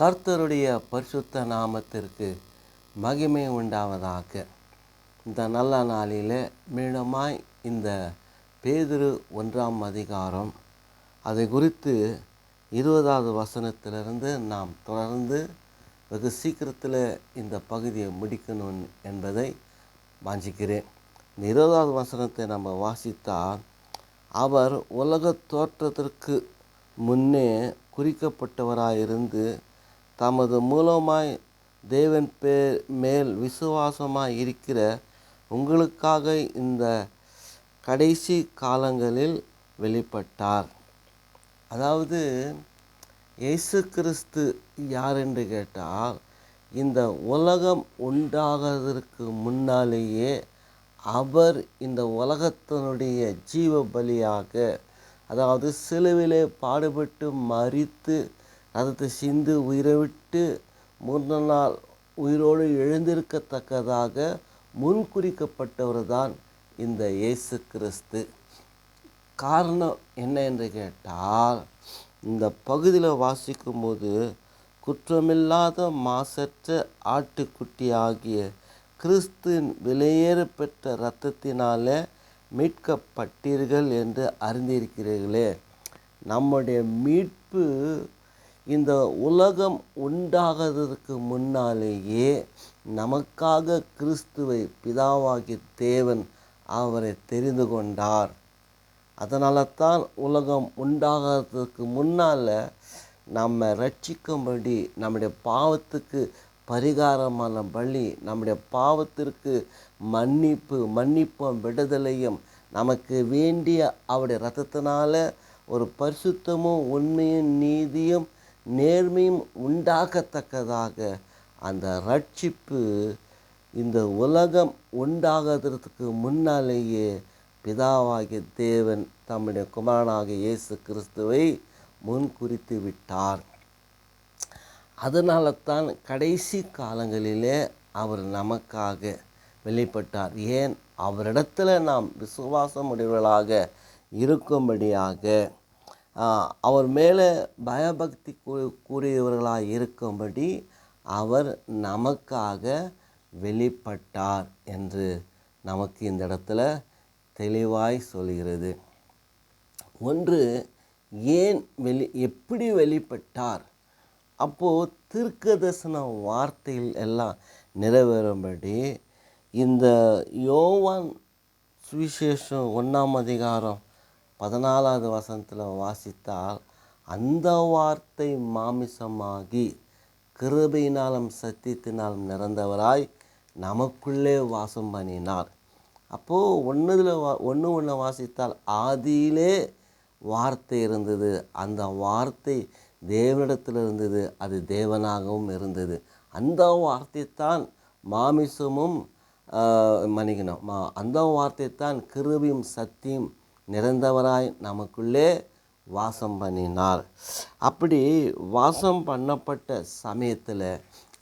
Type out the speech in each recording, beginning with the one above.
கர்த்தருடைய பரிசுத்த நாமத்திற்கு மகிமை உண்டாவதாக. இந்த நல்ல நாளில் மீண்டுமாய் இந்த பேதுரு ஒன்றாம் அதிகாரம் அதை குறித்து இருபதாவது வசனத்திலிருந்து நாம் தொடர்ந்து வெகு சீக்கிரத்தில் இந்த பகுதியை முடிக்கணும் என்பதை வாஞ்சிக்கிறேன். இந்த இருபதாவது வசனத்தை நம்ம வாசித்தால் அவர் உலக தோற்றத்திற்கு முன்னே குறிக்கப்பட்டவராயிருந்து தமது மூலமாய் தேவன் பேர் மேல் விசுவாசமாய் இருக்கிற உங்களுக்காக இந்த கடைசி காலங்களில் வெளிப்பட்டார். அதாவது இயேசு கிறிஸ்து யார் என்று கேட்டால் இந்த உலகம் உண்டாகிறதுக்கு முன்னாலேயே அவர் இந்த உலகத்தினுடைய ஜீவ பலியாக அதாவது சிலுவிலே பாடுபட்டு மறித்து ரத்தத்தை சிந்து உயிரை விட்டு மூன்று நாள் உயிரோடு எழுந்திருக்கத்தக்கதாக முன்குறிக்கப்பட்டவர் தான் இந்த இயேசு கிறிஸ்து. காரணம் என்ன என்று கேட்டால் இந்த பகுதியில் வாசிக்கும்போது குற்றமில்லாத மாசற்ற ஆட்டுக்குட்டியாகிய கிறிஸ்துவின் விலையேற பெற்ற இரத்தத்தினால மீட்கப்பட்டீர்கள் என்று அறிந்திருக்கிறீர்களே. நம்முடைய மீட்பு இந்த உலகம் உண்டாகிறதுக்கு முன்னாலேயே நமக்காக கிறிஸ்துவை பிதாவாகிய தேவன் அவரை தெரிந்து கொண்டார். அதனால தான் உலகம் உண்டாகிறதுக்கு முன்னால் நம்ம ரட்சிக்கும்படி நம்முடைய பாவத்துக்கு பரிகாரமான பலி நம்முடைய பாவத்திற்கு மன்னிப்பு மன்னிப்பும் விடுதலையும் நமக்கு வேண்டிய அவருடைய ரத்தத்தினால ஒரு பரிசுத்தமும் உண்மையும் நீதியும் நேர்மையும் உண்டாகத்தக்கதாக அந்த ரட்சிப்பு இந்த உலகம் உண்டாகிறதுக்கு முன்னாலேயே பிதாவாகிய தேவன் தம்முடைய குமாரனாகிய இயேசு கிறிஸ்துவை முன்குறித்து விட்டார். அதனால தான் கடைசி காலங்களிலே அவர் நமக்காக வெளிப்பட்டார். ஏன்? அவரிடத்தில் நாம் விசுவாசம் உடையவர்களாக இருக்கும்படியாக அவர் மேலே பயபக்தி கூறியவர்களாக இருக்கும்படி அவர் நமக்காக வெளிப்பட்டார் என்று நமக்கு இந்த இடத்துல தெளிவாய் சொல்கிறது. ஒன்று ஏன் வெளி எப்படி வெளிப்பட்டார்? அப்போது தீர்க்கதர்சன வார்த்தைகள் எல்லாம் நிறைவேறும்படி இந்த யோவான் சுவிசேஷம் ஒன்றாம் அதிகாரம் பதினாலாவது வசனத்தில் வாசித்தால் அந்த வார்த்தை மாமிசமாகி கிருபையினாலும் சத்தியத்தினாலும் நிறந்தவராய் நமக்குள்ளே வாசம் பண்ணினார். அப்போது ஒன்றுதில் வா ஒன்று ஒன்று வாசித்தால் ஆதியிலே வார்த்தை இருந்தது. அந்த வார்த்தை தேவனிடத்தில் இருந்தது. அது தேவனாகவும் இருந்தது. அந்த வார்த்தை தான் மாமிசமும் மன்னிக்கணும். மா அந்த வார்த்தை தான் கிருபியும் சத்தியும் நிறைந்தவராய் நமக்குள்ளே வாசம் பண்ணினார். அப்படி வாசம் பண்ணப்பட்ட சமயத்தில்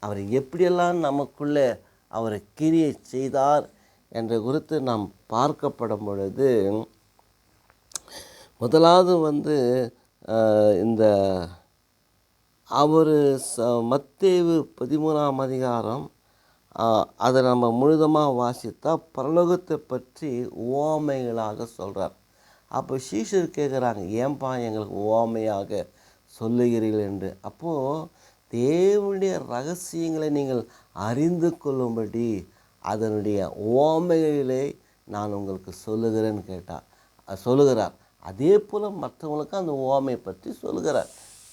அவர் எப்படியெல்லாம் நமக்குள்ளே அவரை கிரியை செய்தார் என்ற குறித்து நாம் பார்க்கப்படும் பொழுது முதலாவது வந்து இந்த அவர் ச மத்தேவு பதிமூணாம் அதிகாரம் அதை நம்ம முழுதமாக வாசித்தால் பரலோகத்தை பற்றி ஓமைகளாக சொல்கிறார் அப்போ சீஷர் கேட்குறாங்க ஏன்பா எங்களுக்கு ஓமையாக சொல்லுகிறீர்கள் என்று? அப்போது தேவனுடைய ரகசியங்களை நீங்கள் அறிந்து கொள்ளும்படி அதனுடைய ஓமைகளை நான் உங்களுக்கு சொல்லுகிறேன்னு கேட்டார் சொல்லுகிறார். அதே போல் மற்றவங்களுக்கு அந்த ஓமை பற்றி சொல்லுகிறார்.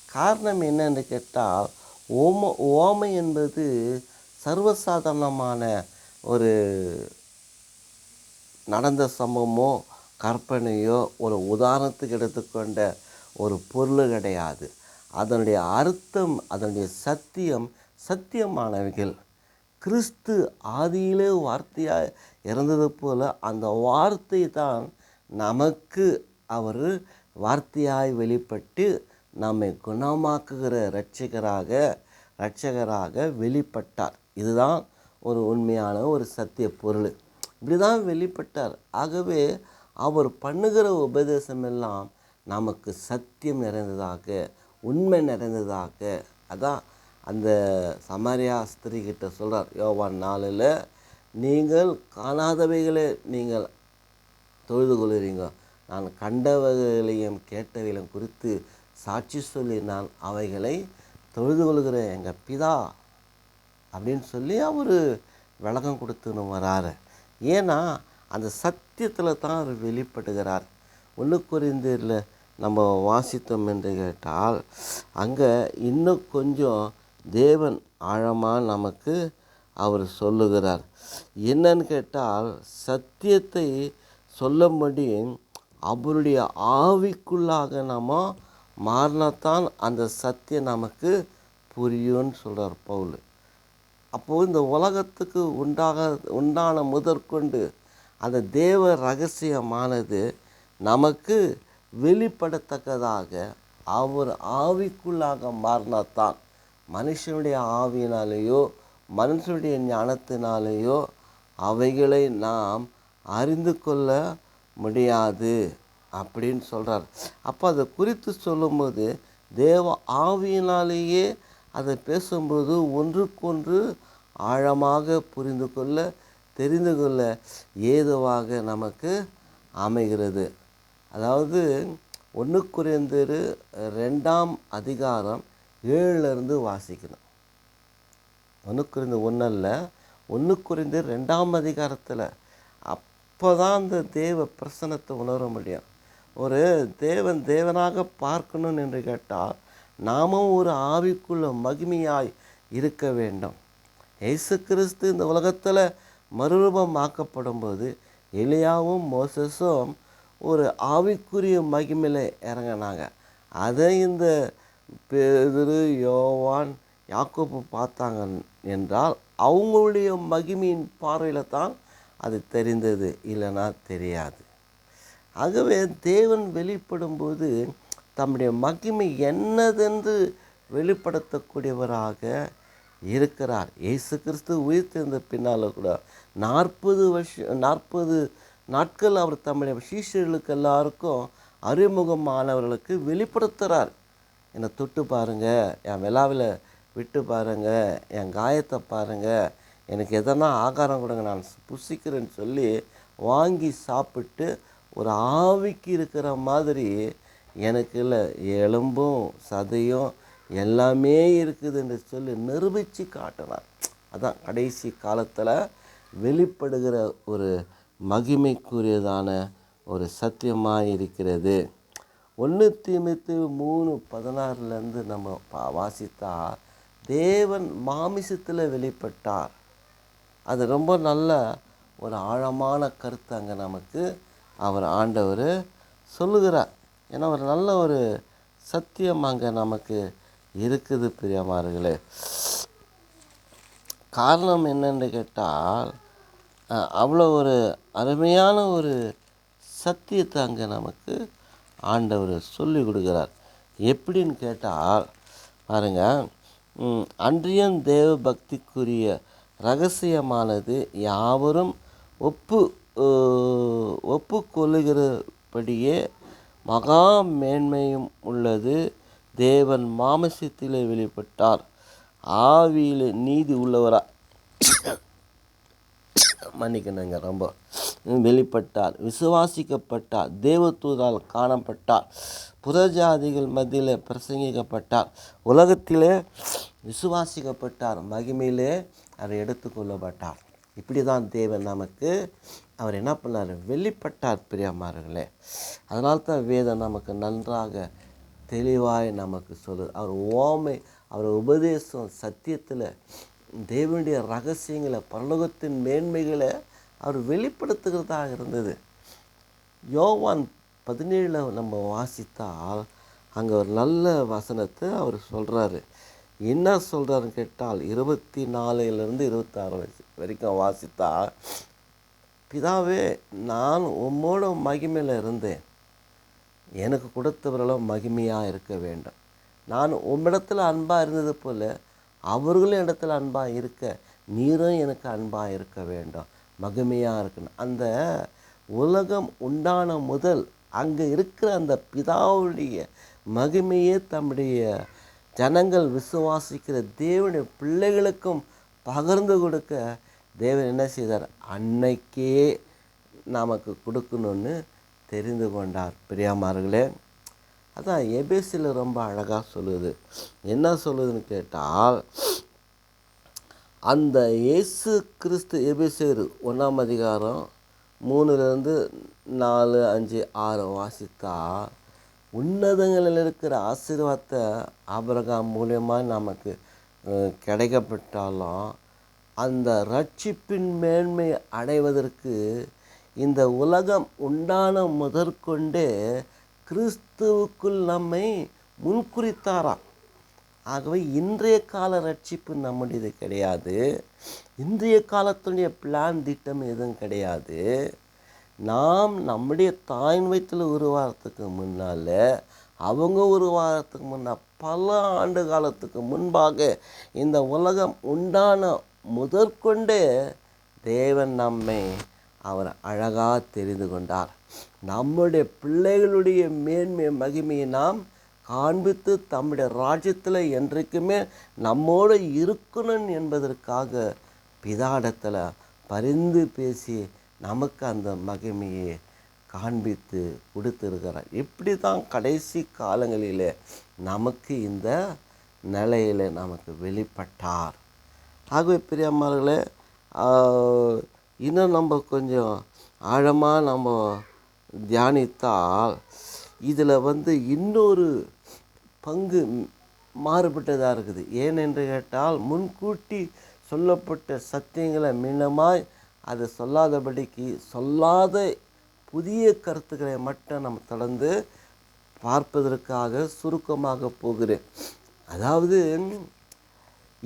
காரணம் என்னன்னு கேட்டால் ஓம ஓமை என்பது சர்வசாதாரணமான ஒரு நடந்த சம்பவமோ கற்பனையோ ஒரு உதாரணத்துக்கு எடுத்துக்கொண்ட ஒரு பொருள் கிடையாது. அதனுடைய அர்த்தம் அதனுடைய சத்தியம் சத்தியமானவைகள். கிறிஸ்து ஆதியிலே வார்த்தையாக இறந்தது போல் அந்த வார்த்தை தான் நமக்கு அவர் வார்த்தையாய் வெளிப்பட்டு நம்மை குணமாக்குகிற இரட்சகராக இரட்சகராக வெளிப்பட்டார். இதுதான் ஒரு உண்மையான ஒரு சத்திய பொருள். இப்படி தான் வெளிப்பட்டார். ஆகவே அவர் பண்ணுகிற உபதேசமெல்லாம் நமக்கு சத்தியம் நிறைந்ததாக உண்மை நிறைந்ததாக. அதான் அந்த சமாரியா ஸ்திரீ கிட்ட சொல்கிறார் யோவான் நாளில் நீங்கள் காணாதவைகளை நீங்கள் தொழுது கொள்கிறீங்க. நான் கண்டவைகளையும் கேட்டவைகளையும் குறித்து சாட்சி சொல்லி நான் அவைகளை தொழுது கொள்கிறேன். எங்கள் பிதா அப்படின்னு சொல்லி அவர் விளக்கம் கொடுத்துன்னு வராரு. ஏன்னா அந்த சத்தியத்தில் தான் அவர் வெளிப்படுகிறார். ஒன்று குறிந்தீரில் நம்ம வாசித்தோம் என்று கேட்டால் அங்கே இன்னும் கொஞ்சம் தேவன் ஆழமாக நமக்கு அவர் சொல்லுகிறார். என்னன்னு கேட்டால் சத்தியத்தை சொல்லும்படி அவருடைய ஆவிக்குள்ளாக நம்ம மாறினாத்தான் அந்த சத்தியம் நமக்கு புரியும்னு சொல்கிறார் பவுல். அப்போது இந்த உலகத்துக்கு உண்டாக உண்டான முதற்கொண்டு அந்த தேவ ரகசியமானது நமக்கு வெளிப்படத்தக்கதாக அவர் ஆவிக்குள்ளாக மாறினாதான் மனுஷனுடைய ஆவியினாலேயோ மனுஷனுடைய ஞானத்தினாலேயோ அவைகளை நாம் அறிந்து கொள்ள முடியாது அப்படின்னு சொல்கிறார் அப்போ அதை குறித்து சொல்லும்போது தேவ ஆவியினாலேயே அதை பேசும்போது ஒன்றுக்கொன்று ஆழமாக புரிந்து கொள்ள தெரிந்து கொள்ள ஏதுவாக நமக்கு அமைகிறது. அதாவது ஒன்று குறைந்தரு ரெண்டாம் அதிகாரம் ஏழுலேருந்து வாசிக்கணும். ஒன்று குறைந்த ஒன்றல்ல ஒன்று குறைந்த ரெண்டாம் அதிகாரத்தில். அப்போ தான் அந்த தேவ பிரசனத்தை உணர முடியும். ஒரு தேவன் தேவனாக பார்க்கணும் என்று கேட்டால் நாமும் ஒரு ஆவிக்குள்ள மகிமையாய் இருக்க வேண்டும். இயேசு கிறிஸ்து இந்த உலகத்தில் மறுரூபமாக்கப்படும் போது எலியாவும் மோசஸும் ஒரு ஆவிக்குரிய மகிமையில் இறங்கினாங்க. அதை இந்த பேதுரு யோவான் யாக்கோப்பு பார்த்தாங்க என்றால் அவங்களுடைய மகிமையின் பார்வையில் தான் அது தெரிந்தது இல்லைன்னா தெரியாது. ஆகவே தேவன் வெளிப்படும்போது தம்முடைய மகிமை என்னதென்று வெளிப்படுத்தக்கூடியவராக இருக்கிறார். இயேசு கிறிஸ்து உயிர்த்தெழுந்த பின்னால் கூட நாற்பது வருஷம் நாற்பது நாட்கள் அவர் தம்முடைய சீஷர்களுக்கு எல்லாருக்கும் அறிமுகமானவர்களுக்கு வெளிப்படுத்துகிறார் என்னை தொட்டு பாருங்கள் என் விழாவில் விட்டு பாருங்கள் என் காயத்தை பாருங்கள் எனக்கு எதனா ஆகாரம் கொடுங்க நான் புசிக்கிறேன்னு சொல்லி வாங்கி சாப்பிட்டு ஒரு ஆவிக்கு இருக்கிற மாதிரி எனக்கு இல்லை எலும்பும் சதையும் எல்லாமே இருக்குதுன்னு சொல்லி நிரூபித்து காட்டினார். அதான் கடைசி காலத்தில் வெளிப்படுகிற ஒரு மகிமைக்குரியதான ஒரு சத்தியமாக இருக்கிறது ஒன்று தீமித்து மூணு பதினாறுலேருந்து நம்ம பா வாசித்தா தேவன் மாமிசத்தில் வெளிப்பட்டார். அது ரொம்ப நல்ல ஒரு ஆழமான கருத்து அங்கே நமக்கு அவர் ஆண்டவர் சொல்லுகிறார். ஏன்னா ஒரு நல்ல ஒரு சத்தியம் அங்கே நமக்கு இருக்குது பிரியமார்களே காரணம் என்னென்று கேட்டால் அவ்வளோ ஒரு அருமையான ஒரு சத்தியத்தை அங்கே நமக்கு ஆண்டவர் சொல்லி கொடுக்குறார். எப்படின்னு கேட்டால் பாருங்கள் அன்றியன் அன்றியம் தேவ பக்திக்குரிய ரகசியமானது யாவரும் ஒப்பு அஹ், ஒப்புக்கொள்ளுகிறபடியே மகா மேன்மையும் உள்ளது. தேவன் மாமசத்திலே வெளிப்பட்டார். ஆவியில் நீதி உள்ளவரா? மன்னிக்கணுங்க ரொம்ப. வெளிப்பட்டார் விசுவாசிக்கப்பட்டார் தேவதூதால் காணப்பட்டார் புறஜாதிகள் மத்தியில் பிரசங்கிக்கப்பட்டார் உலகத்திலே விசுவாசிக்கப்பட்டார் மகிமையிலே அவர் எடுத்துக்கொள்ளப்பட்டார் இப்படி தான் தேவன் நமக்கு அவர் என்ன பண்ணார்? வெளிப்பட்டார் பிரியமார்களே அதனால்தான் வேதம் நமக்கு நன்றாக தெளிவாய் நமக்கு சொல்லுது. அவர் ஓமை அவர் உபதேசம் சத்தியத்தில் தேவனுடைய ரகசியங்களை பரலோகத்தின் மேன்மைகளை அவர் வெளிப்படுத்துகிறதாக இருந்தது. யோவான் பதினேழில் நம்ம வாசித்தால் அங்கே ஒரு நல்ல வசனத்தை அவர் சொல்கிறாரு என்ன சொல்கிறாருன்னு கேட்டால் இருபத்தி நாலுலேருந்து இருபத்தாறு வயசு வரைக்கும் வாசித்தா பிதாவே நான் உம்மோட மகிமையில் இருந்தேன். எனக்கு கொடுத்தவர்களும் மகிமையாக இருக்க வேண்டும். நான் உம்மிடத்தில் அன்பாக இருந்தது போல் அவர்களும் இடத்துல அன்பாக இருக்க நீரும் எனக்கு அன்பாக இருக்க வேண்டும். மகிமையாக இருக்கணும். அந்த உலகம் உண்டான முதல் அங்கே இருக்கிற அந்த பிதாவுடைய மகிமையே தம்முடைய ஜனங்கள் விசுவாசிக்கிற தேவனுடைய பிள்ளைகளுக்கும் பகிர்ந்து கொடுக்க தேவன் என்ன செய்தார்? அன்னைக்கே நமக்கு கொடுக்கணும்னு தெரிந்து கொண்டார். பிரியாமார்களே அதான் எபேசில் ரொம்ப அழகாக சொல்லுது. என்ன சொல்லுதுன்னு கேட்டால் அந்த இயேசு கிறிஸ்து எபேசியர் ஒன்றாம் அதிகாரம் மூணுலேருந்து நாலு அஞ்சு ஆறு வாசித்தா உன்னதங்களில் இருக்கிற ஆசீர்வாதத்தை ஆபிரகாம் மூலியமாக நமக்கு கிடைக்கப்பட்டாலும் அந்த ரட்சிப்பின் மேன்மை அடைவதற்கு இந்த உலகம் உண்டான முதற்கொண்டே கிறிஸ்துவுக்குள் நம்மை முன்குறித்தாராம் ஆகவே இன்றைய கால ரட்சிப்பு நம்முடையது கிடையாது. இன்றைய காலத்துடைய பிளான் திட்டம் எதுவும் கிடையாது. நாம் நம்முடைய தாயின் வயிற்றில் உருவாகிறதுக்கு முன்னால் அவங்க உருவாகிறதுக்கு முன்னால் பல ஆண்டு காலத்துக்கு முன்பாக இந்த உலகம் உண்டான முதற்கொண்டு தேவன் நம்மை அவர் அழகாக தெரிந்து கொண்டார். நம்முடைய பிள்ளைகளுடைய மேன்மை மகிமையை நாம் காண்பித்து தம்முடைய ராஜ்யத்தில் என்றைக்குமே நம்மோடு இருக்கணும் என்பதற்காக பிதாடத்தில் பரிந்து பேசி நமக்கு அந்த மகிமையை காண்பித்து கொடுத்துருக்கிறார். இப்படி தான் கடைசி காலங்களில் நமக்கு இந்த நிலையில் நமக்கு வெளிப்பட்டார். ஆகவே பிரியம்மார்களே இன்னும் நம்ம கொஞ்சம் ஆழமாக நம்ம தியானித்தால் இதில் வந்து இன்னொரு பங்கு மாறுபட்டதாக இருக்குது. ஏனென்று கேட்டால் முன்கூட்டி சொல்லப்பட்ட சத்தியங்களை மீனமாய் அதை சொல்லாதபடிக்கு சொல்லாத புதிய கருத்துக்களை மட்டும் நம்ம தொடர்ந்து பார்ப்பதற்காக சுருக்கமாக போகிறேன். அதாவது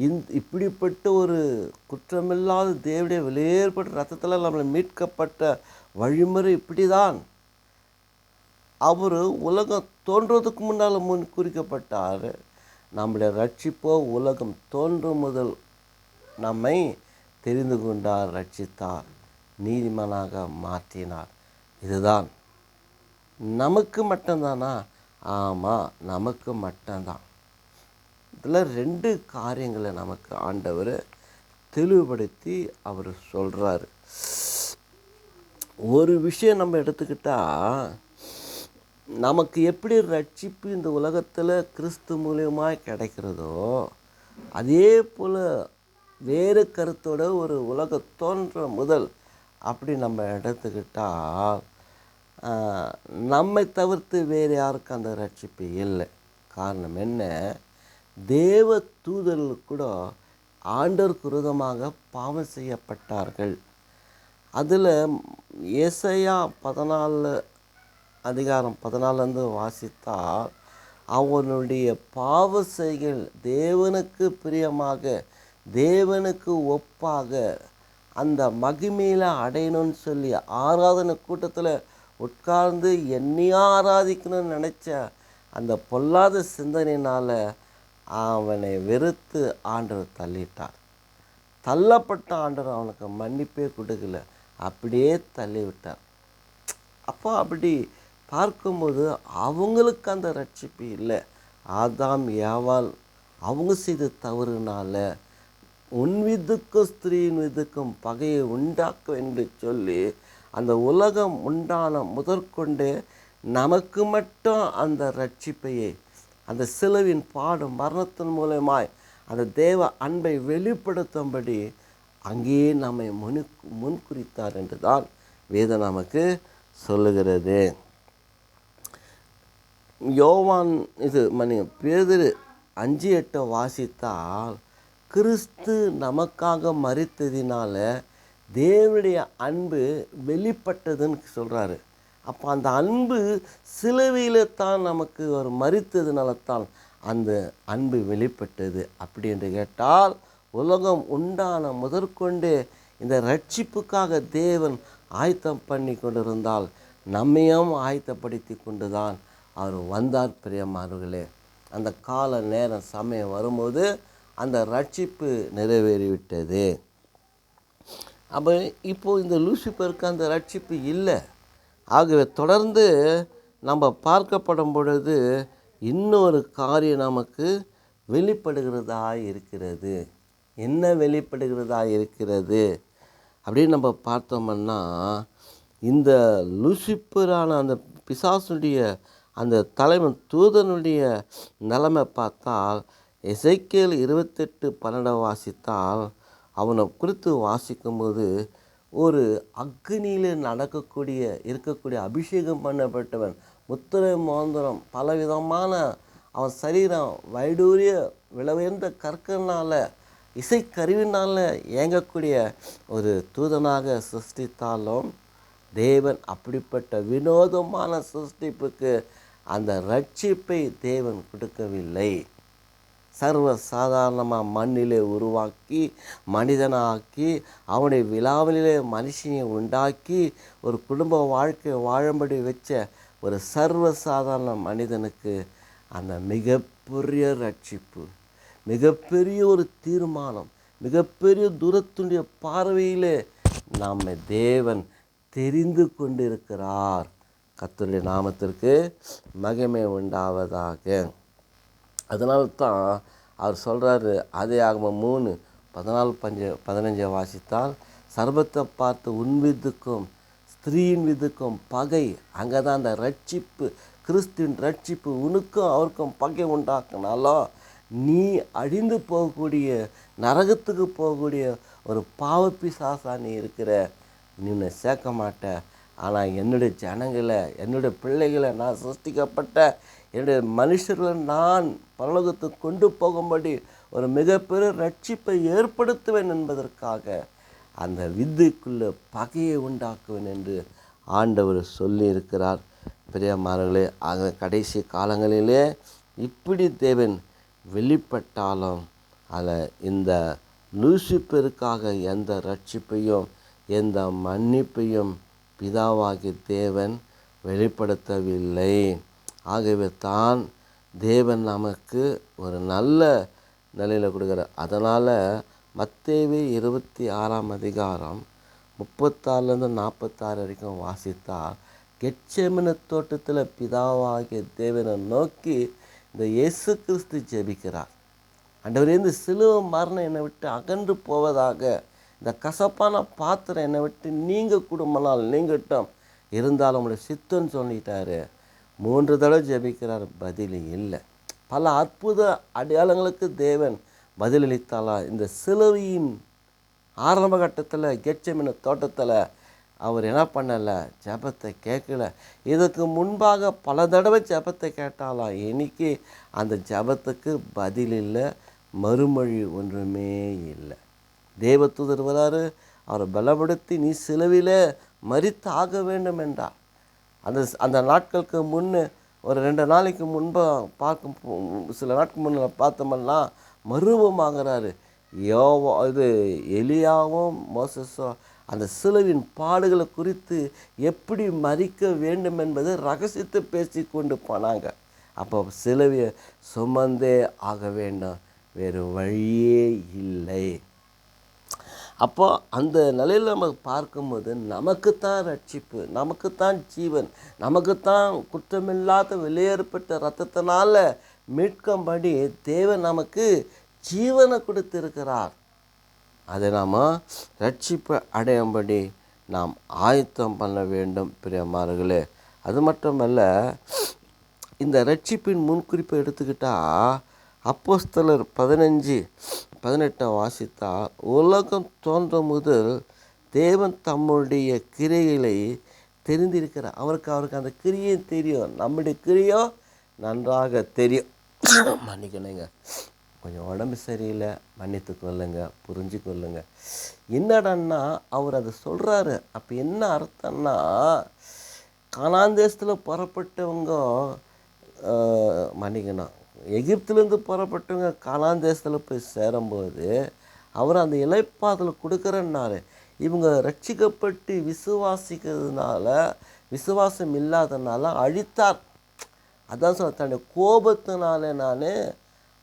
இந் இப்படிப்பட்ட ஒரு குற்றமில்லாத தேவடைய வெளியேற்பட்ட ரத்தத்தில் நம்மளை மீட்கப்பட்ட வழிமுறை இப்படி தான் அவர் உலகம் தோன்றுவதற்கு முன்னால் முன் குறிக்கப்பட்டார். நம்முடைய ரட்சிப்போ உலகம் தோன்றும் முதல் நம்மை தெரிந்து கொண்டார் ரட்சித்தார் நீதிமனாக மாற்றினார். இதுதான். நமக்கு மட்டும்தானா? ஆமாம் நமக்கு மட்டும்தான். இதில் ரெண்டு காரியங்களை நமக்கு ஆண்டவர் தெளிவுபடுத்தி அவர் சொல்கிறாரு ஒரு விஷயம் நம்ம எடுத்துக்கிட்டால் நமக்கு எப்படி ரட்சிப்பு இந்த உலகத்தில் கிறிஸ்து மூலியமாக கிடைக்கிறதோ அதே போல் வேறு கருத்தோட ஒரு உலக தோன்ற முதல் அப்படி நம்ம எடுத்துக்கிட்டால் நம்மை தவிர்த்து வேறு யாருக்கும் அந்த ரட்சிப்பு இல்லை. காரணம் என்ன? தேவ தூதர்கள் கூட ஆண்டர் விரோதமாக பாவம் செய்யப்பட்டார்கள். அதில் இசையா பதினாலு அதிகாரம் பதினாலேருந்து வாசித்தால் அவனுடைய பாவ செய்கள் தேவனுக்கு பிரியமாக தேவனுக்கு ஒப்பாக அந்த மகிமையில் அடையணும்னு சொல்லி ஆராதனை கூட்டத்தில் உட்கார்ந்து என்னையா ஆராதிக்கணும்னு நினச்ச அந்த பொல்லாத சிந்தனையினால் அவனை வெறுத்து ஆண்டவர் தள்ளிட்டார். தள்ளப்பட்ட ஆண்டவர் அவனுக்கு மன்னிப்பே கொடுக்கல. அப்படியே தள்ளிவிட்டார். அப்போ அப்படி பார்க்கும்போது அவங்களுக்கு அந்த ரட்சிப்பு இல்லை. ஆதாம் ஏவால் அவங்க செய்த தவறுனால உன் விதுக்கும் ஸ்திரீயின் விதுக்கும் பகையை உண்டாக்கும் என்று சொல்லி அந்த உலகம் உண்டான முதற்கொண்டு நமக்கு மட்டும் அந்த ரட்சிப்பையை அந்த சிலுவின் பாடும் மரணத்தின் மூலமாய் அந்த தேவ அன்பை வெளிப்படுத்தும்படி அங்கேயே நம்மை முன் முன்குறித்தார் என்று தான் வேதம் நமக்கு சொல்லுகிறது. யோவான் இது மணி பேதிரு அஞ்சு எட்டை வாசித்தால் கிறிஸ்து நமக்காக மறித்ததினால தேவனுடைய அன்பு வெளிப்பட்டதுன்னு சொல்கிறாரு அப்போ அந்த அன்பு சிலுவையில் தான் நமக்கு ஒரு மறித்ததுனால தான் அந்த அன்பு வெளிப்பட்டது அப்படி என்று கேட்டால் உலகம் உண்டான முதற்கொண்டு இந்த ரட்சிப்புக்காக தேவன் ஆயத்தம் பண்ணி கொண்டிருந்தால் நம்மையும் ஆயத்தப்படுத்தி கொண்டு தான் அவர் வந்தார் பிரியமானவர்களே. அந்த கால நேரம் சமயம் வரும்போது அந்த ரட்சிப்பு நிறைவேறிவிட்டது. அப்போ இப்போது இந்த லூசிபருக்கு அந்த ரட்சிப்பு இல்லை. ஆகவே தொடர்ந்து நம்ம பார்க்கப்படும் பொழுது இன்னொரு காரியம் நமக்கு வெளிப்படுகிறதா இருக்கிறது. என்ன வெளிப்படுகிறதா இருக்கிறது? அப்படின்னு நம்ம பார்த்தோம்னா இந்த லூசிப்பரான அந்த பிசாசுடைய அந்த தலைவன் தூதனுடைய நிலைமை பார்த்தால் இசைக்கேல் இருபத்தெட்டு பன்னெண்டை வாசித்தால் அவனை குறித்து வாசிக்கும்போது ஒரு அக்னியில் நடக்கக்கூடிய இருக்கக்கூடிய அபிஷேகம் பண்ணப்பட்டவன் முத்திரை மோந்திரம் பலவிதமான அவன் சரீரம் வைடூரிய விளவுயர்ந்த கற்கனால் இசைக்கருவினால் இயங்கக்கூடிய ஒரு தூதனாக சிருஷ்டித்தாலும் தேவன் அப்படிப்பட்ட வினோதமான சிருஷ்டிப்புக்கு அந்த ரட்சிப்பை தேவன் கொடுக்கவில்லை. சர்வ சாதாரணமாக மண்ணிலே உருவாக்கி மனிதனாக்கி அவனை விழாவிலே மனுஷனை உண்டாக்கி ஒரு குடும்ப வாழ்க்கை வாழும்படி வச்ச ஒரு சர்வ சாதாரண மனிதனுக்கு அந்த மிகப்பெரிய ரட்சிப்பு மிகப்பெரிய ஒரு தீர்மானம் மிகப்பெரிய தூரத்துடைய பார்வையிலே நம்மை தேவன் தெரிந்து கொண்டிருக்கிறார். கர்த்தருடைய நாமத்திற்கு மகிமை உண்டாவதாக. அதனால தான் அவர் சொல்கிறாரு அதே ஆகமம் மூணு பதினாலு பஞ்ச பதினஞ்சை வாசித்தால் சர்வத்தை பார்த்து உன் வித்துக்கும் ஸ்திரீயின் விதுக்கும் பகை அங்கே தான் அந்த ரட்சிப்பு கிறிஸ்துவின் ரட்சிப்பு உனக்கும் அவருக்கும் பகை உண்டாக்குனாலும் நீ அழிந்து போகக்கூடிய நரகத்துக்கு போகக்கூடிய ஒரு பாவப்பிசாசா நீ இருக்கிற நீ சேர்க்க மாட்ட. ஆனால் என்னுடைய ஜனங்களை என்னுடைய பிள்ளைகளை நான் சிருஷ்டிக்கப்பட்ட என்னுடைய மனுஷர்களை நான் பரலோகத்துக்கு கொண்டு போகும்படி ஒரு மிகப்பெரிய ரட்சிப்பை ஏற்படுத்துவேன் என்பதற்காக அந்த வித்துக்குள்ளே பகையை உண்டாக்குவேன் என்று ஆண்டவர் சொல்லியிருக்கிறார். பிரியமார்களே ஆக கடைசி காலங்களிலே இப்படி தேவன் வெளிப்பட்டாலும் அதில் இந்த லூசிப்பருக்காக எந்த ரட்சிப்பையும் எந்த மன்னிப்பையும் பிதாவாகிய தேவன் வெளிப்படுத்தவில்லை. ஆகவே தான் தேவன் நமக்கு ஒரு நல்ல நிலையில் கொடுக்குறார். அதனால் மத்தேவி இருபத்தி ஆறாம் அதிகாரம் முப்பத்தாறுலேருந்து நாற்பத்தாறு வரைக்கும் வாசித்தால் கெட்சமின தோட்டத்தில் பிதாவாகிய தேவனை நோக்கி இந்த இயேசு கிறிஸ்து ஜெபிக்கிறார். அண்டவர் இந்த சிலுவை மரணம் என்னை விட்டு அகன்று போவதாக இந்த கசப்பான பாத்திரம் என்னை விட்டு நீங்கள் குடும்பனால் நீங்கட்டும். இருந்தாலும் உங்களுடைய சித்தன்னு சொல்லிட்டாரு. மூன்று தடவை ஜெபிக்கிறார் பதில் இல்லை. பல அற்புத அடையாளங்களுக்கு தேவன் பதிலளித்தாலா இந்த சிலுவையின் ஆரம்ப கட்டத்தில் கெச்சமின தோட்டத்தில் அவர் என்ன பண்ணலை ஜெபத்தை கேட்கல. இதுக்கு முன்பாக பல தடவை ஜெபத்தை கேட்டாலாம் இன்னைக்கு அந்த ஜெபத்துக்கு பதில் இல்லை மறுமொழி ஒன்றுமே இல்லை. தேவதூதர் வராரு அவரை பலப்படுத்தி நீ சிலுவையில் மறித்து ஆக வேண்டும் என்றார். அந்த அந்த நாட்களுக்கு முன்னே ஒரு ரெண்டு நாளைக்கு முன்பு பார்க்கும் சில நாட்கள் முன்ன பார்த்தோம்னா மருவமாகிறாரு. யோவோ இது எலியாவும் மோசஸோ அந்த சிலுவின் பாடுகளை குறித்து எப்படி மறிக்க வேண்டும் என்பதை ரகசியத்தை பேசி கொண்டு போனாங்க. அப்போ சிலுவையை சுமந்தே ஆக வேண்டும். வேறு வழியே இல்லை. அப்போ அந்த நிலையில் நம்ம பார்க்கும்போது நமக்குத்தான் ரட்சிப்பு நமக்குத்தான் ஜீவன் நமக்குத்தான் குற்றமில்லாத வெளியேறப்பட்ட ரத்தத்தினால மீட்கும்படி தேவன் நமக்கு ஜீவனை கொடுத்திருக்கிறார். அதை நாம் ரட்சிப்பை அடையும்படி நாம் ஆயத்தம் பண்ண வேண்டும் பிரியமார்களே அது மட்டுமல்ல இந்த ரட்சிப்பின் முன்குறிப்பை எடுத்துக்கிட்டால் அப்போஸ்தலர் பதினஞ்சு பதினெட்டாம் வாசித்தா உலகம் தோன்றும் முதல் தேவன் தம்முடைய கிரியைகளை தெரிந்திருக்கிறார். அவருக்கு அவருக்கு அந்த கிரியை தெரியும். நம்முடைய கிரியோ நன்றாக தெரியும். மன்னிக்கணுங்க. கொஞ்சம் உடம்பு சரியில்லை. மன்னித்து கொள்ளுங்க. புரிஞ்சு கொள்ளுங்க. என்னடன்னா அவர் அதை சொல்கிறாரு அப்போ என்ன அர்த்தம்னா கானாந்தேசத்தில் புறப்பட்டவங்க மன்னிக்கணும். எகிப்துலேருந்து புறப்பட்டவங்க கானாந்தேசத்தில் போய் சேரும்போது அவர் அந்த இழைப்பாதல் கொடுக்குறேன்னாரு. இவங்க ரட்சிக்கப்பட்டு விசுவாசிக்கிறதுனால விசுவாசம் இல்லாதனால அழித்தார். அதான் சொல்ல தன்னுடைய கோபத்தினால நான்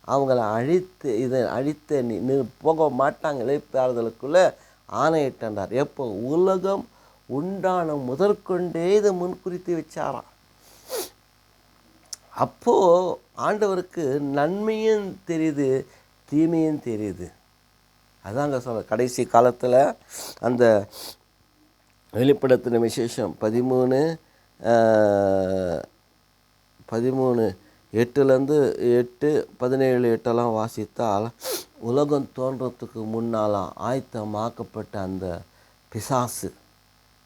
அவங்கள அழித்து இதை அழித்து நீ நீ போக மாட்டாங்க இழைப்பாறுதலுக்குள்ளே ஆணையிட்டார் எப்போ? உலகம் உண்டான முதற்கொண்டே இதை முன்குறித்து வச்சாராம். அப்போது ஆண்டவருக்கு நன்மையும் தெரியுது தீமையும் தெரியுது. அதாங்க சொல்ல கடைசி காலத்தில் அந்த வெளிப்படத்தின விசேஷம் பதிமூணு பதிமூணு எட்டுலேருந்து எட்டு பதினேழு எட்டெல்லாம் வாசித்தால் உலகம் தோன்றத்துக்கு முன்னாலாம் ஆயத்தமாக்கப்பட்ட அந்த பிசாசு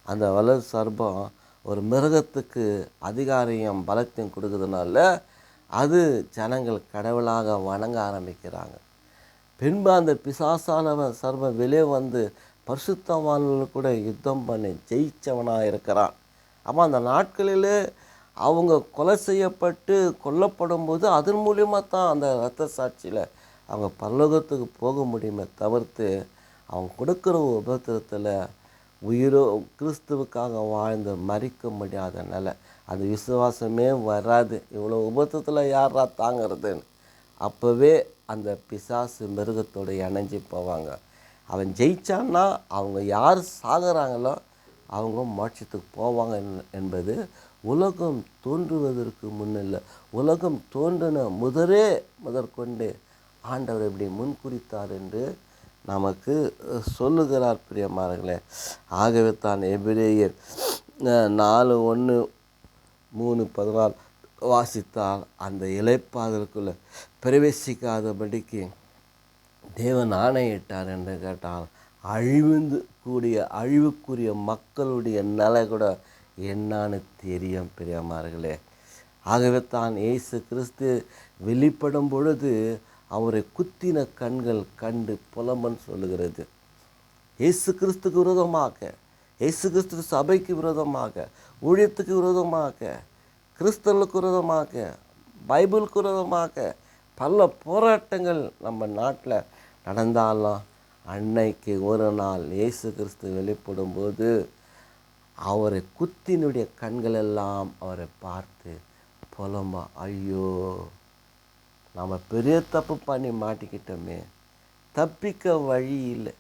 அந்த வலது சர்பம் ஒரு மிருகத்துக்கு அதிகாரியம் பலத்தையும் கொடுக்குறதுனால அது ஜனங்கள் கடவுளாக வணங்க ஆரம்பிக்கிறாங்க. பின்பு அந்த பிசாசானவன் சர்வ வெளியே வந்து பரிசுத்தவான்கள் கூட யுத்தம் பண்ணி ஜெயிச்சவனாக இருக்கிறான். அப்போ அந்த நாட்களில் அவங்க கொலை செய்யப்பட்டு கொல்லப்படும் போது அதன் மூலியமாக தான் அந்த இரத்த சாட்சியில் அவங்க பரலோகத்துக்கு போக முடியுமே தவிர்த்து அவங்க கொடுக்குற உபத்திரத்தில் உயிரோ கிறிஸ்துவுக்காக வாழ்ந்து மறிக்க முடியாத நிலை. அந்த விசுவாசமே வராது. இவ்வளோ உபத்தத்தில் யாரா தாங்கிறதுன்னு. அப்போவே அந்த பிசாசு மிருகத்தோடு இணைஞ்சு போவாங்க. அவன் ஜெயிச்சான்னா அவங்க யார் சாகுறாங்களோ அவங்க மோட்சத்துக்கு போவாங்க என்- என்பது உலகம் தோன்றுவதற்கு முன்னில்லை. உலகம் தோன்றின முதரே முதற்கொண்டு ஆண்டவர் இப்படி முன்குறித்தார் என்று நமக்கு சொல்லுகிறார் பிரியமானங்களே ஆகவே தான் எபிரேயர் நாலு ஒன்று மூணு பதினாலு வாசித்தால் அந்த இலைப்பாதலுக்குள்ளே பிரவேசிக்காதபடிக்கு தேவன் ஆணையிட்டார் என்று கேட்டால் அழிவுந்து கூடிய அழிவுக்குரிய மக்களுடைய நிலை கூட என்னான்னு தெரியும் பிரியமார்களே ஆகவே தான் இயேசு கிறிஸ்து வெளிப்படும் பொழுது அவரை குத்தின கண்கள் கண்டு புலம்பன் சொல்லுகிறது. இயேசு கிறிஸ்துக்கு விரோதமாக இயேசு கிறிஸ்து சபைக்கு விரோதமாக ஊழியத்துக்கு விரோதமாக கிறிஸ்தவர்களுக்கு விரோதமாக பைபிளுக்கு விரோதமாக பல போராட்டங்கள் நம்ம நாட்டில் நடந்தாலும் அன்னைக்கு ஒரு நாள் இயேசு கிறிஸ்து வெளிப்படும் போது அவரை குத்தினுடைய கண்களெல்லாம் அவரை பார்த்து புலம்ப ஐயோ நம்ம பெரிய தப்பு பண்ணி மாட்டிக்கிட்டோமே தப்பிக்க வழி இல்லை.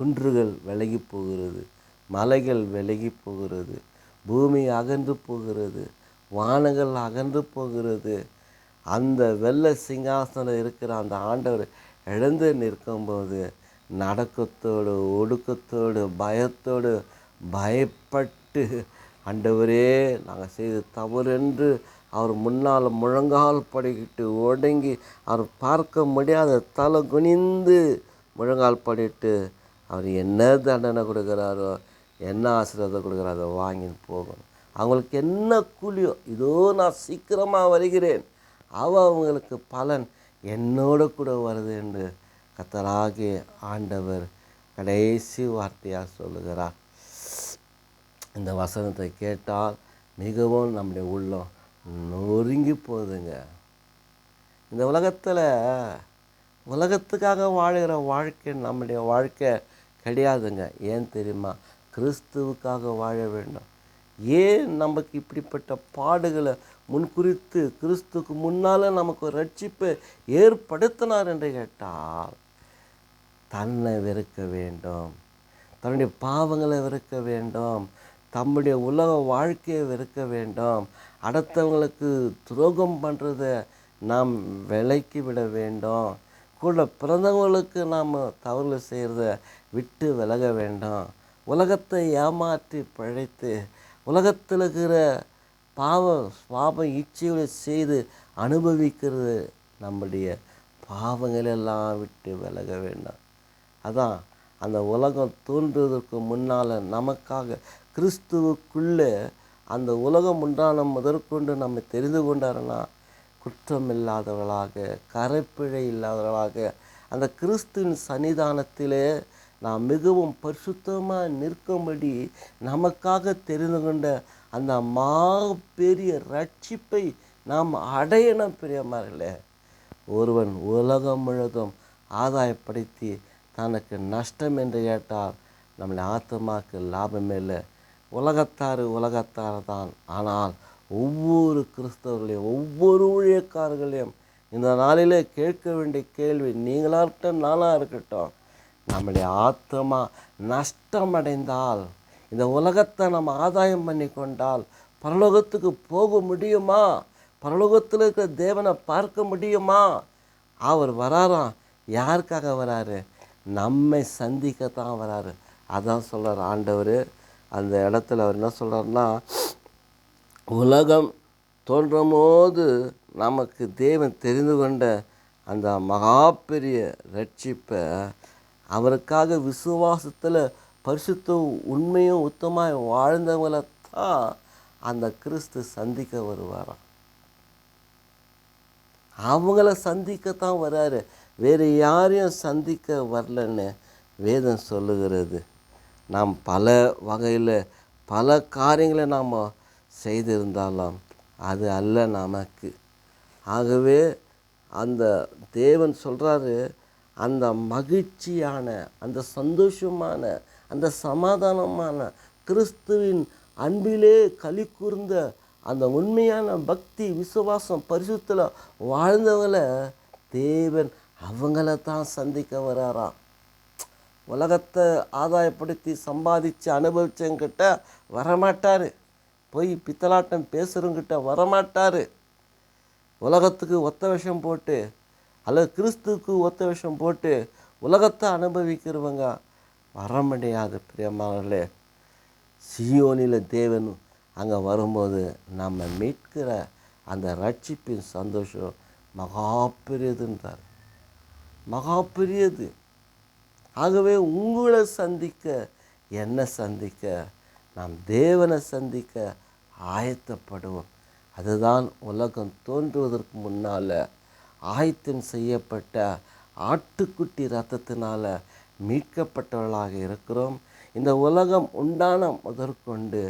குன்றுகள் விலகி போகிறது மலைகள் விலகி போகிறது பூமி அகன்று போகிறது வானங்கள் அகன்று போகிறது. அந்த வெள்ளை சிங்காசனம் இருக்கிற அந்த ஆண்டவர் எழுந்து நிற்கும்போது நடக்கத்தோடு ஒடுக்கத்தோடு பயத்தோடு பயப்பட்டு ஆண்டவரே நாங்கள் செய்த என்று அவர் முன்னால் முழங்கால் படிக்கிட்டு ஒடுங்கி அவர் பார்க்க முடியாத தலை குனிந்து முழங்கால் படிட்டு அவர் என்ன தண்டனை கொடுக்குறாரோ என்ன ஆசீர்வாதம் கொடுக்குறாரோ அதை வாங்கின்னு போகணும். அவங்களுக்கு என்ன கூலியோ இதோ நான் சீக்கிரமாக வருகிறேன். அவ அவங்களுக்கு பலன் என்னோட கூட வருது என்று கத்தராகி ஆண்டவர் கடைசி வார்த்தையாக சொல்லுகிறார். இந்த வசனத்தை கேட்டால் மிகவும் நம்முடைய உள்ளம் நொறுங்கி போகுதுங்க இந்த உலகத்தில் உலகத்துக்காக வாழ்கிற வாழ்க்கை நம்முடைய வாழ்க்கை கிடையாதுங்க. ஏன் தெரியுமா? கிறிஸ்துவுக்காக வாழ வேண்டும். ஏன் நமக்கு இப்படிப்பட்ட பாடுகளை முன்குறித்து கிறிஸ்துக்கு முன்னால் நமக்கு ஒரு ரட்சிப்பை ஏற்படுத்தினார் என்று கேட்டால் தன்னை வெறுக்க வேண்டும். தன்னுடைய பாவங்களை வெறுக்க வேண்டும். தம்முடைய உலக வாழ்க்கையை வெறுக்க வேண்டும். அடுத்தவங்களுக்கு துரோகம் பண்ணுறத நாம் விலைக்கு விட வேண்டும். கூட பிறந்தவங்களுக்கு நாம் தவறு செய்கிறத விட்டு விலக வேண்டும். உலகத்தை ஏமாற்றி பிழைத்து உலகத்தில் இருக்கிற பாவம் இச்சையோடு செய்து அனுபவிக்கிறது நம்முடைய பாவங்களெல்லாம் விட்டு விலக வேண்டாம். அதான் அந்த உலகம் தோன்றுவதற்கு முன்னால் நமக்காக கிறிஸ்துவுக்குள்ளே அந்த உலகம் உண்டான முதற்கொண்டு நம்ம தெரிந்து கொண்டாருன்னா குற்றம் இல்லாதவர்களாக கரைப்பிழை இல்லாதவர்களாக அந்த கிறிஸ்துவின் சன்னிதானத்திலே நாம் மிகவும் பரிசுத்தமாக நிற்கும்படி நமக்காக தெரிந்து கொண்ட அந்த மாபெரிய ரட்சிப்பை நாம் அடையணும் பிரியமார்களே. ஒருவன் உலகம் முழுதும் ஆதாயப்படுத்தி தனக்கு நஷ்டம் என்று கேட்டால் நம்மளை ஆத்தமாக்கு லாபமே இல்லை. உலகத்தார் உலகத்தார் தான் ஆனால் ஒவ்வொரு கிறிஸ்தவர்களையும் ஒவ்வொரு ஊழியக்காரர்களையும் இந்த நாளிலே கேட்க வேண்டிய கேள்வி நீங்களாக இருக்கட்டும் நானாக இருக்கட்டும். நம்முடைய ஆத்மா நஷ்டமடைந்தால் இந்த உலகத்தை நம்ம ஆதாயம் பண்ணி கொண்டால் பரலோகத்துக்கு போக முடியுமா? பரலோகத்தில் இருக்கிற தேவனை பார்க்க முடியுமா? அவர் வராராம் யாருக்காக வராரு? நம்மை சந்திக்க தான் வராரு. அதான் சொல்கிறார் ஆண்டவர் அந்த இடத்துல அவர் என்ன சொல்கிறாருன்னா உலகம் தோன்றும் போது நமக்கு தேவன் தெரிந்து கொண்ட அந்த மகா பெரிய ரட்சிப்பை அவருக்காக விசுவாசத்தில் பரிசுத்த உண்மையும் உத்தமாக வாழ்ந்தவங்களை தான் அந்த கிறிஸ்து சந்திக்க வருவாராம். அவங்கள சந்திக்கத்தான் வராரு. வேறு யாரையும் சந்திக்க வரலன்னு வேதம் சொல்லுகிறது. நாம் பல வகையில் பல காரியங்களை நாம் செய்திருந்தாலும் அது அல்ல நமக்கு. ஆகவே அந்த தேவன் சொல்கிறாரு அந்த மகிழ்ச்சியான அந்த சந்தோஷமான அந்த சமாதானமான கிறிஸ்துவின் அன்பிலே களி கூர்ந்த அந்த உண்மையான பக்தி விசுவாசம் பரிசுத்தில் வாழ்ந்தவங்களை தேவன் அவங்கள தான் சந்திக்க வராராம். உலகத்தை ஆதாயப்படுத்தி சம்பாதிச்சு அனுபவிச்சவங்கிட்ட வரமாட்டார். போய் பித்தலாட்டம் பேசுகிறவங்கிட்ட வரமாட்டார். உலகத்துக்கு ஒத்த விஷம் போட்டு அல்லது கிறிஸ்துவுக்கு ஒத்த விஷம் போட்டு உலகத்தை அனுபவிக்கிறவங்க வர முடியாது பிரியமானே சியோனில் தேவன் அங்கே வரும்போது நம்ம மீட்கிற அந்த ரட்சிப்பின் சந்தோஷம் மகா பெரியதுன்றார். மகா பெரியது. ஆகவே உங்களை சந்திக்க என்னை சந்திக்க நாம் தேவனை சந்திக்க ஆயத்தப்படுவோம். அதுதான் உலகம் தோன்றுவதற்கு முன்னால் ஆயத்தம் செய்யப்பட்ட ஆட்டுக்குட்டி ரத்தத்தினால் மீட்கப்பட்டவர்களாக இருக்கிறோம். இந்த உலகம் உண்டான முதற்கொண்டு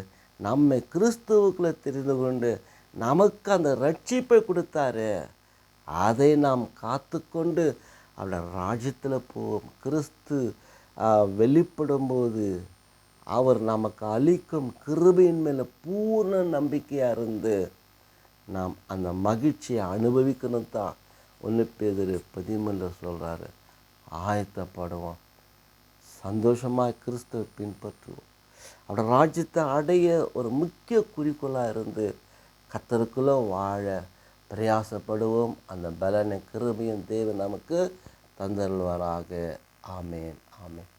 நம்மை கிறிஸ்துவுக்குள்ளே தெரிந்து கொண்டு நமக்கு அந்த ரட்சிப்பை கொடுத்தாரு. அதை நாம் காத்துக்கொண்டு அவருடைய ராஜ்யத்தில் போவோம் கிறிஸ்து வெளிப்படும்போது அவர் நமக்கு அளிக்கும் கிருபையின் மேலே பூர்ண நம்பிக்கையாக இருந்து நாம் அந்த மகிழ்ச்சியை அனுபவிக்கணும் தான். ஒன்று பேதர் பதிமூணில் சொல்கிறாரு ஆயத்தப்படுவோம் சந்தோஷமாக கிறிஸ்துவை பின்பற்றுவோம். அவரோட ராஜ்யத்தை அடைய ஒரு முக்கிய குறிக்கோளாக இருந்து கத்தருக்குள்ளே வாழ பிரயாசப்படுவோம். அந்த பலனை கிருபையும் தேவை நமக்கு தந்தருள்வாராக. ஆமேன் ஆமேன்.